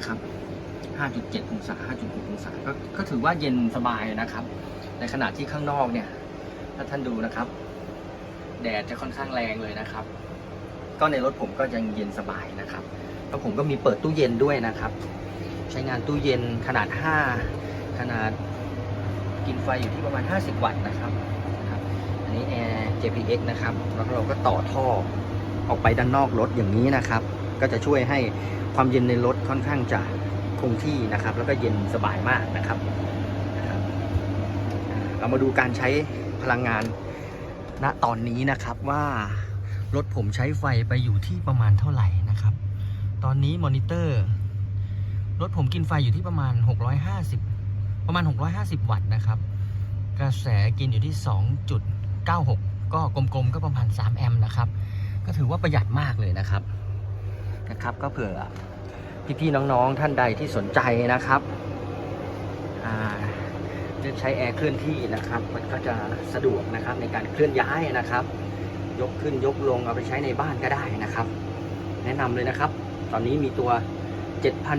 นะครับ 5.7 องศา 5.6 องศา ก็ก็ถือว่าเย็นสบายนะครับ ในขณะที่ข้างนอกเนี่ย ถ้าท่านดูนะครับ แดดจะค่อนข้างแรงเลยนะครับ ก็ในรถผมก็ยังเย็นสบายนะครับ แล้วผมก็มีเปิดตู้เย็นด้วยนะครับ ใช้งานตู้เย็นขนาด 5 ขนาดกินไฟอยู่ที่ประมาณ 50 วัตต์นะครับนะครับอันนี้แอร์ JPX นะครับ แล้วเราก็ต่อท่อออกไปด้านนอกรถอย่างนี้นะครับ ก็จะช่วยให้ความเย็นในรถค่อนข้างจะคงที่นะครับ แล้วก็เย็นสบายมากนะครับ เรามาดูการใช้พลังงานณตอนนี้นะครับว่ารถผมใช้ไฟไปอยู่ที่ประมาณเท่าไหร่นะครับ ตอนนี้มอนิเตอร์รถผมกินไฟอยู่ที่ประมาณ 650 ประมาณ 650 วัตต์นะครับ กระแสกินอยู่ที่ 2.96 ก็กลมๆก็ประมาณ 3 แอมป์นะครับ ก็ถือว่าประหยัดมากเลยนะครับ นะครับ ก็เผื่อพี่ๆน้องๆท่านใดที่สนใจนะครับจะใช้แอร์เคลื่อนที่นะครับ มันก็จะสะดวกนะครับในการเคลื่อนย้ายนะครับ ยกขึ้นยกลงเอาไปใช้ในบ้านก็ได้นะครับ แนะนำเลยนะครับ ตอนนี้มีตัว 7,000